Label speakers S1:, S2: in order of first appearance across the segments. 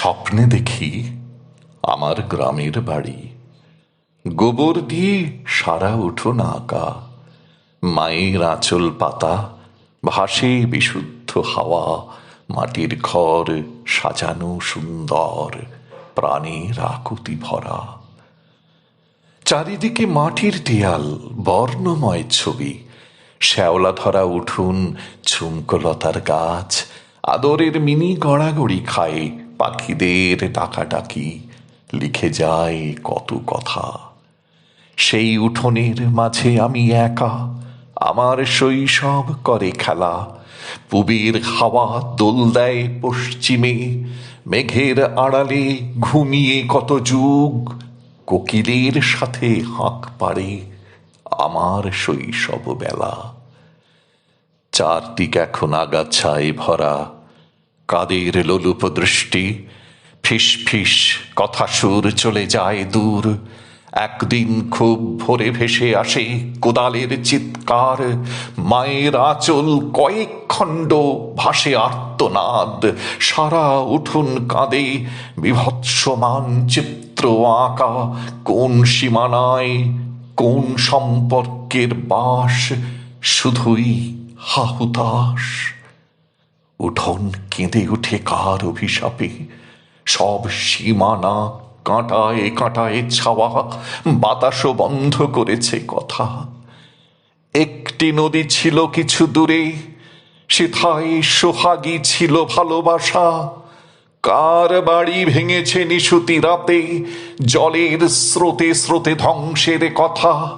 S1: স্বপ্নে দেখি আমার গ্রামের বাড়ি। গোবর দিয়ে সারা উঠোন আঁকা, মায়ের আঁচল পাতা, ভাসে বিশুদ্ধ হাওয়া, মাটির ঘর সাজানো সুন্দর, প্রাণের আকুতি ভরা। চারিদিকে মাটির দেয়াল, বর্ণময় ছবি, শ্যাওলা ধরা উঠুন ঝুমকলতার গাছ, আদরের মিনি গড়াগড়ি খায় পাখিদের ডাকাডাকি লিখে যায় কত কথা। সেই উঠোনের মাঝে আমি একা, আমার শৈশব করে খেলা। পুবের হাওয়া দোল দেয় পশ্চিমে, মেঘের আড়ালে ঘুমিয়ে কত যুগ। কোকিলের সাথে হাঁক পাড়ে আমার শৈশব বেলা। চারদিক এখন আগাছায় ভরা কাদের লোলুপ দৃষ্টি ফিস ফিস, কথা সুর চলে যায় দূর। একদিন খুব ভোরে ভেসে আসে কোদালের চিৎকার। মায়ের আঁচল কয়েক খণ্ড ভাসে আর্তনাদ। সারা উঠুন কাঁদে বিভৎস মানচিত্র আঁকা। কোন সীমানায়, কোন সম্পর্কের বাস? শুধুই হাহুতাস উঠোন কেঁদে উঠে কার অভিশাপে? সব সীমানা কাঁটায় কাঁটায় ছাওয়া, বাতাসও বন্ধ করেছে কথা। একটি নদী ছিল কিছু দূরে, সেথায় সোহাগী ছিল ভালোবাসা। কার বাড়ি ভেঙেছে নিশুতি রাতে, জলের স্রোতে স্রোতে ধ্বংসের কথা।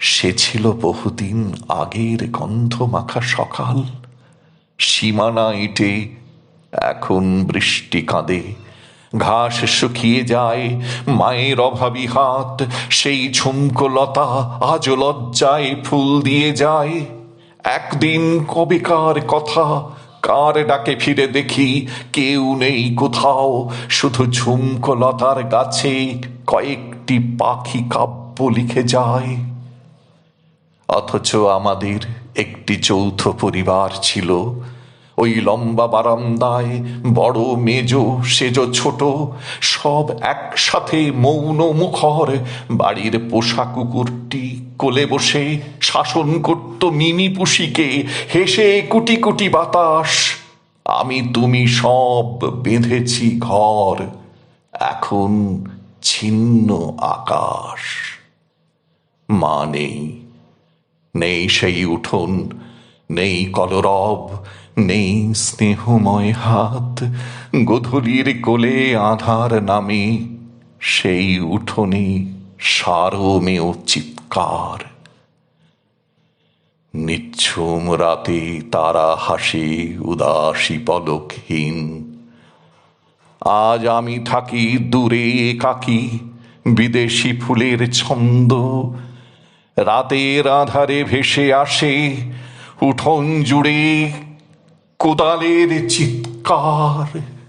S1: সে ছিল বহুদিন আগের গন্ধ মাখা সকাল। সীমানা ইটে এখন বৃষ্টি কাঁদে। ঘাস শুকিয়ে যায়, মায়ের অভাবী হাত, সেই ঝুমকলতা আজ লজ্জায় ফুল দিয়ে যায়। একদিন কবিকার কথা, কার ডাকে ফিরে দেখি, কেউ নেই কোথাও, শুধু ঝুমকলতার গাছে কয়েকটি পাখি কাব্য লিখে যায়। অথচ আমাদের একটি যৌথ পরিবার ছিল। ওই লম্বা বারান্দায় বড় মেজ, সেজ ছোট, সব একসাথে মৌন মুখর। বাড়ির পোষা কুকুরটি কোলে বসে শাসন করত মিনি পুষিকে। হেসে কুটি কুটি বাতাস, আমি তুমি সব বেঁধেছি ঘর, এখন ছিন্ন আকাশ। মা নেই। নেই সেই উঠোন, নেই কলরব, নেই স্নেহময় হাত, গধূলির কোলে আধার নামে, সেই উঠোনে সারমেয় চিৎকার। নিচ্ছুম রাতে তারা হাসে উদাসী পলকহীন। আজ আমি থাকি দূরে কাকি বিদেশি ফুলের ছন্দ রাতের আধারে ভেসে আসে উঠোন জুড়ে কোদালের চিৎকার।